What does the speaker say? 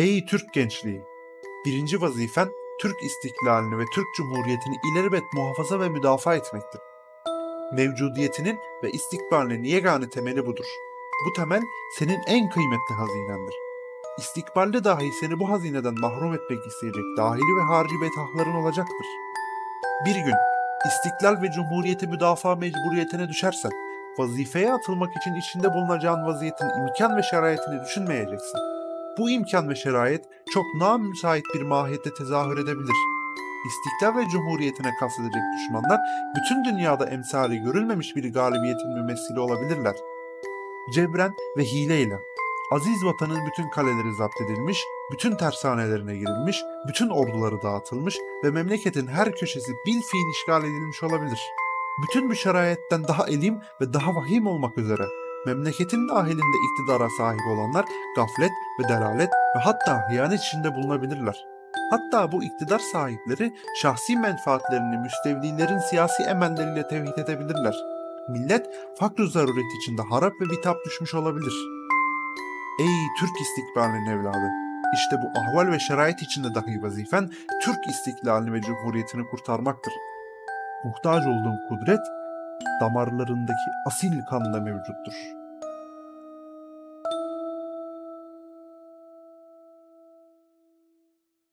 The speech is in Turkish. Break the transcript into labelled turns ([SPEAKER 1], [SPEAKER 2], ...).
[SPEAKER 1] Ey Türk gençliği! Birinci vazifen Türk istiklalini ve Türk Cumhuriyeti'ni ilelebet muhafaza ve müdafaa etmektir. Mevcudiyetinin ve istikbalinin yegane temeli budur. Bu temel senin en kıymetli hazinendir. İstikbalde dahi seni bu hazineden mahrum etmek isteyecek dahili ve harici betahların olacaktır. Bir gün istiklal ve cumhuriyeti müdafaa mecburiyetine düşersen, vazifeye atılmak için içinde bulunacağın vaziyetin imkan ve şeraitini düşünmeyeceksin. Bu imkan ve şerait çok namüsait bir mahiyette tezahür edebilir. İstiklal ve cumhuriyetine kastedecek düşmanlar bütün dünyada emsali görülmemiş bir galibiyetin mümessili olabilirler. Cebren ve hileyle aziz vatanın bütün kaleleri zapt edilmiş, bütün tersanelerine girilmiş, bütün orduları dağıtılmış ve memleketin her köşesi bil fiil işgal edilmiş olabilir. Bütün bu şerayetten daha elim ve daha vahim olmak üzere memleketin dahilinde iktidara sahip olanlar gaflet ve delalet ve hatta hıyanet içinde bulunabilirler. Hatta bu iktidar sahipleri şahsi menfaatlerini müstevlilerin siyasi emelleriyle tevhid edebilirler. Millet fakr zaruret içinde harap ve bitap düşmüş olabilir. Ey Türk istikbalinin evladı! İşte bu ahval ve şerait içinde dahi vazifen Türk istiklalini ve cumhuriyetini kurtarmaktır. Muhtaç olduğun kudret damarlarındaki asil kanla mevcuttur.